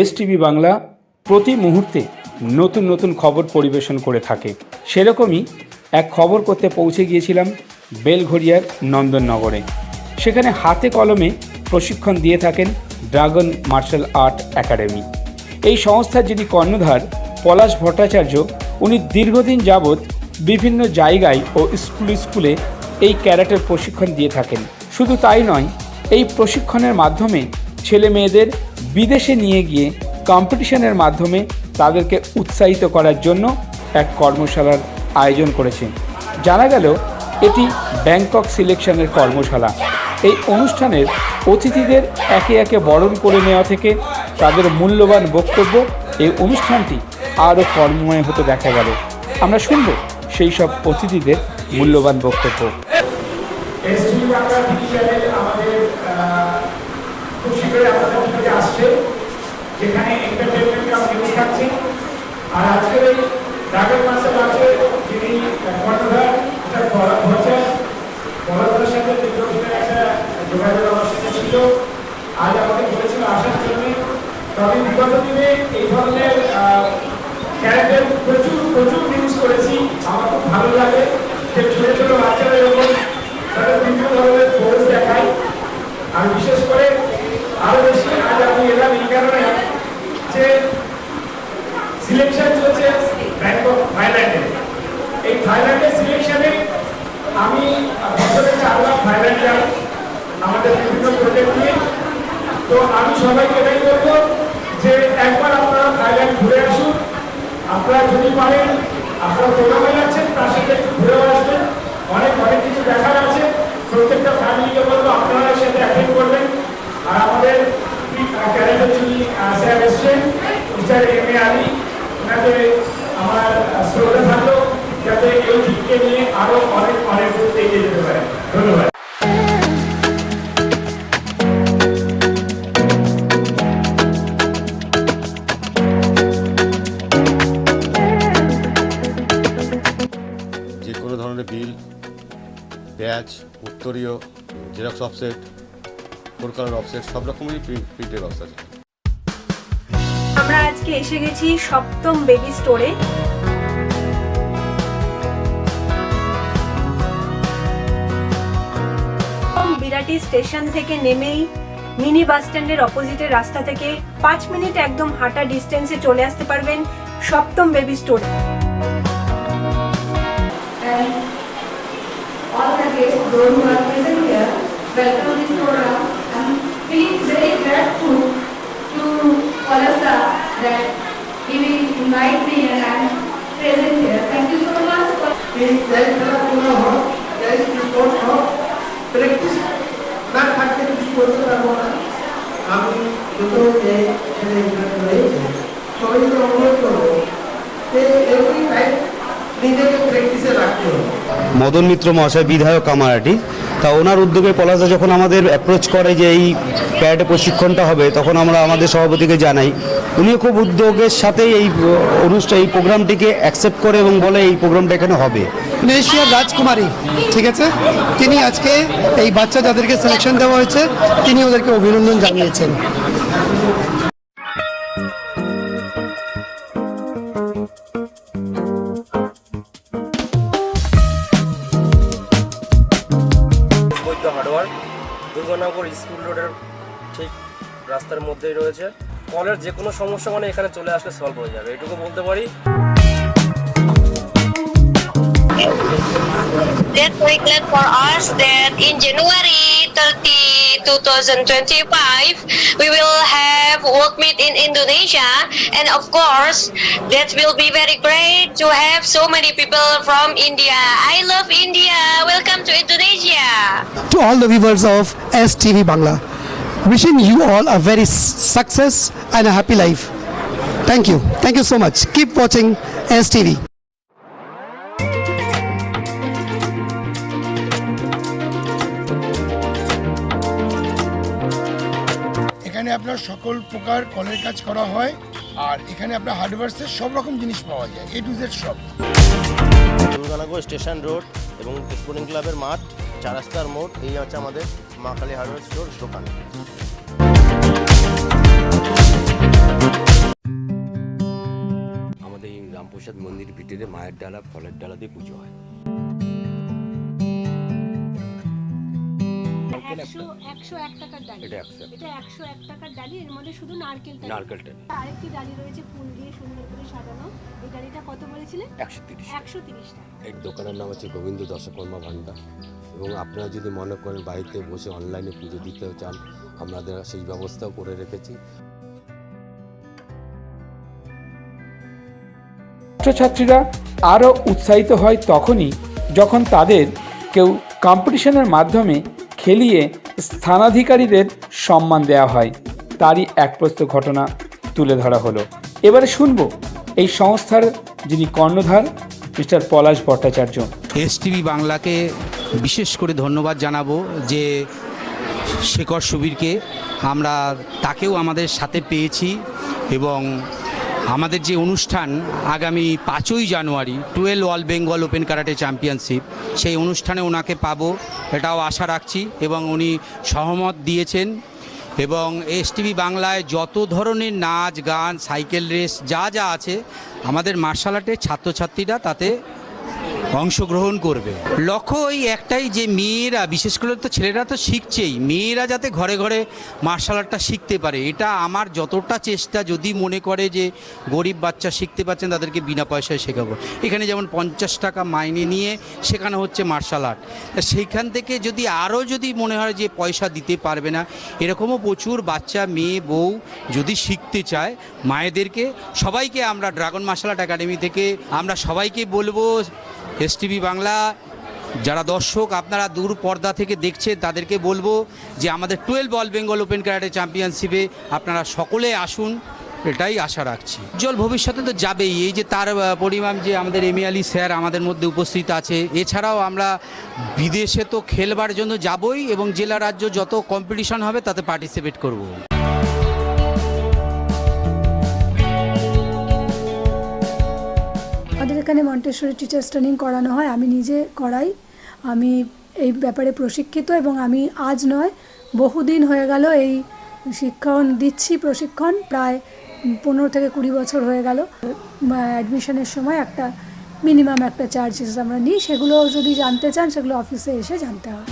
S TV Bangla প্রতি মুহূর্তে নতুন নতুন খবর পরিবেশন করে থাকে। সেরকমই এক খবর করতে পৌঁছে গিয়েছিলাম বেলঘড়িয়ার নন্দননগরে। সেখানে হাতে কলমে প্রশিক্ষণ দিয়ে থাকেন ড্রাগন মার্শাল আর্ট একাডেমি। এই সংস্থার যিনি কর্ণধার পলাশ ভট্টাচার্য, উনি দীর্ঘদিন যাবৎ বিভিন্ন জায়গায় ও স্কুল স্কুলে এই ক্যারাটের প্রশিক্ষণ দিয়ে থাকেন। শুধু তাই নয়, এই প্রশিক্ষণের মাধ্যমে ছেলে মেয়েদের বিদেশে নিয়ে গিয়ে কম্পিটিশনের মাধ্যমে তাদেরকে উৎসাহিত করার জন্য এক কর্মশালার আয়োজন করেছে। জানা গেল, এটি ব্যাংকক সিলেকশনের কর্মশালা। এই অনুষ্ঠানের অতিথিদের একে একে বরণ করে নেওয়া থেকে তাদের মূল্যবান বক্তব্য এই অনুষ্ঠানটি আরও কর্মময় হতে দেখা গেল। আমরা শুনব সেই সব অতিথিদের মূল্যবান বক্তব্য। এসটিভি বাংলা টিভি চ্যানেল আমাদের খুব শীঘ্রই আপনাদের কাছে আসছে, যেখানে এন্টারটেনমেন্ট নিউজ থাকছে আর আজকের এই ড্রাগন মার্শাল আর্টের যিনি কর্ণধার এটা বড় হচ্ছে বড়দের সাথে দীর্ঘদিনের একটা যোগাযোগ আমার সাথে ছিল। আজ আমাকে বলেছিল আসার জন্য। তবে বিগত দিনে এই ধরনের ক্যারেক্টার প্রচুর প্রচুর নিউজ করেছি। আমার খুব ভালো লাগে। যে ছোট ছোট বাচ্চারা এরকম বিভিন্ন ধরনের দেখায়। আর বিশেষ করে আরও বেশি আজ আমি এলাম এই কারণে যে সিলেকশন চলছে থাইল্যান্ডে এই থাইল্যান্ডের সিলেকশনে আমি বছরে থাইল্যান্ড যাই, আমাদের বিভিন্ন প্রজেক্ট নিয়ে। তো আমি সবাইকে এটাই বলব যে একবার আপনারা থাইল্যান্ড ঘুরে আসুন। আপনারা যদি পারেন, আপনারা প্রোগ্রামে যাচ্ছেন, তার সাথে ঘুরেও আসবেন। অনেক অনেক কিছু দেখার আছে প্রত্যেকটা ফ্যামিলিকে বলব আপনারা এর সাথে অ্যাটেন্ড করবেন আর আমাদের ক্যারেক্টার যিনি স্যার এসছেন মিস্টার এম এ আলী ওনাকে আমার আহ, শ্রদ্ধা থাকল যাতে এই দিককে নিয়ে আরও অনেক অনেক দূর এগিয়ে যেতে পারে ধন্যবাদ যে কোনো ধরনের বিল ব্যাচ উত্তরীয়, জেরক্স অফসেট, ফোর অফসেট, সব রকমেরই প্রিন্ট প্রিন্টের ব্যবস্থা আছে। আমরা আজকে এসে গেছি সপ্তম বেবি স্টোরে বিরাটি স্টেশন থেকে নেমেই মিনি বাস স্ট্যান্ডের অপোজিটের রাস্তা থেকে পাঁচ মিনিট একদম হাঁটা ডিস্টেন্সে চলে আসতে পারবেন সপ্তম বেবি স্টোরে। And all the guests Madan Mitra মহাশয়, বিধায়ক কামারাটি। তা ওনার উদ্যোগে পলাশা যখন আমাদের অ্যাপ্রোচ করে যে এই প্যারেডে প্রশিক্ষণটা হবে, তখন আমরা আমাদের সভাপতিকে জানাই। উনিও খুব উদ্যোগের সাথেই এই অনুষ্ঠান এই প্রোগ্রামটিকে অ্যাকসেপ্ট করে এবং বলে এই প্রোগ্রামটা এখানে হবে। মালয়েশিয়ার রাজকুমারী, ঠিক আছে? তিনি আজকে এই বাচ্চা যাদেরকে সিলেকশন দেওয়া হয়েছে, তিনি ওদেরকে অভিনন্দন জানিয়েছেন। হার্ডওয়ার দুর্গানগর স্কুল রোডের ঠিক রাস্তার মধ্যেই রয়েছে। কলের যে কোনো সমস্যা মানে এখানে চলে আসলে সলভ হয়ে যাবে। এটুকু বলতে পারি। That very glad for us that in January 30, 2025, we will have work meet in Indonesia. And of course, that will be very great to have so many people from India. I love India. Welcome to Indonesia. to all the viewers of STV Bangla. Wishing you all a very success and a happy life. Thank you. Thank you so much. Keep watching STV. আপনার সকল প্রকার কলের কাজ করা হয় আর এখানে আপনার হার্ডওয়ার্সের সব রকম জিনিস পাওয়া যায় এ টু জেড সব। দুর্গানগর স্টেশন রোড এবং স্পোর্টিং ক্লাবের মাঠ চার রাস্তার মোড় এই হচ্ছে আমাদের মা কালী হার্ডওয়্যার স্টোর দোকান। আমাদের এই রামপ্রসাদ মন্দির ভিতরে মায়ের ডালা ফলের ডালা দিয়ে পুজো হয়। একশো একশো এক টাকার ডালি। এটা একশো এক। এটা একশো এক টাকার ডালি এর মধ্যে শুধু নারকেলটা নারকেলটা আরেকটি ডালি রয়েছে ফুল দিয়ে সুন্দর করে সাজানো। এই ডালিটা কত বলেছিলেন? একশো তিরিশ। একশো তিরিশ টাকা। এই দোকানের নাম হচ্ছে গোবিন্দ দশকর্মা ভান্ডার। এবং আপনারা যদি মনে করেন বাড়িতে বসে অনলাইনে পুজো দিতে চান আমাদের সেই ব্যবস্থাও করে রেখেছি। ছাত্রছাত্রীরা আরও উৎসাহিত হয় তখনই যখন তাদের কেউ কম্পিটিশনের মাধ্যমে খেলিয়ে স্থানাধিকারীদের সম্মান দেওয়া হয়। তারই এক প্রস্ত ঘটনা তুলে ধরা হলো। এবারে শুনব এই সংস্থার যিনি কর্ণধার, mister Palash Bhattacharya. S TV বাংলাকে বিশেষ করে ধন্যবাদ জানাব যে শেখর সুবীরকে আমরা তাকেও আমাদের সাথে পেয়েছি এবং আমাদের যে অনুষ্ঠান আগামী পাঁচই January twelve all Bengal open karate championship, সেই অনুষ্ঠানে ওনাকে পাবো, এটাও আশা রাখছি এবং উনি সহমত দিয়েছেন। এবং এস টিভি বাংলায় যত ধরনের নাচ, গান, সাইকেল রেস যা যা আছে, আমাদের মার্শাল আর্টের ছাত্রছাত্রীরা তাতে অংশগ্রহণ করবে। লক্ষ্য ওই একটাই যে মেয়েরা, বিশেষ করে তো ছেলেরা তো শিখছেই, মেয়েরা যাতে ঘরে ঘরে মার্শাল আর্টটা শিখতে পারে, এটা আমার যতটা চেষ্টা যদি মনে করে যে গরিব বাচ্চা শিখতে পারছেন, তাদেরকে বিনা পয়সায় শেখাবো। এখানে যেমন পঞ্চাশ টাকা মাইনে নিয়ে শেখানো হচ্ছে মার্শাল আর্ট সেইখান থেকে যদি আরও যদি মনে হয় যে পয়সা দিতে পারবে না, এরকমও প্রচুর বাচ্চা, মেয়ে, বউ যদি শিখতে চায়, মায়েদেরকে সবাইকে আমরা ড্রাগন মার্শাল আর্ট একাডেমি থেকে আমরা সবাইকে বলব এস টিভি বাংলা, যারা দর্শক আপনারা দূর পর্দা থেকে দেখছেন, তাদেরকে বলব যে আমাদের twelve all Bengal open karate চ্যাম্পিয়নশিপে আপনারা সকলে আসুন, এটাই আশা রাখছি। উজ্জ্বল ভবিষ্যতে তো যাবেই, এই যে তার পরিমাণ যে আমাদের এম আলী স্যার আমাদের মধ্যে উপস্থিত আছে, এছাড়াও আমরা বিদেশে তো খেলবার জন্য যাবই এবং জেলা রাজ্য যত কম্পিটিশন হবে তাতে পার্টিসিপেট করব। আমাদের এখানে মন্টেশ্বরী টিচার্স ট্রেনিং করানো হয়। আমি নিজে করাই। আমি এই ব্যাপারে প্রশিক্ষিত এবং আমি আজ নয়, বহুদিন হয়ে গেল এই শিক্ষণ দিচ্ছি, প্রশিক্ষণ প্রায় পনেরো থেকে কুড়ি বছর হয়ে গেল। অ্যাডমিশনের সময় একটা মিনিমাম একটা চার্জেস আমরা নিই। সেগুলো যদি জানতে চান, সেগুলো অফিসে এসে জানতে হয়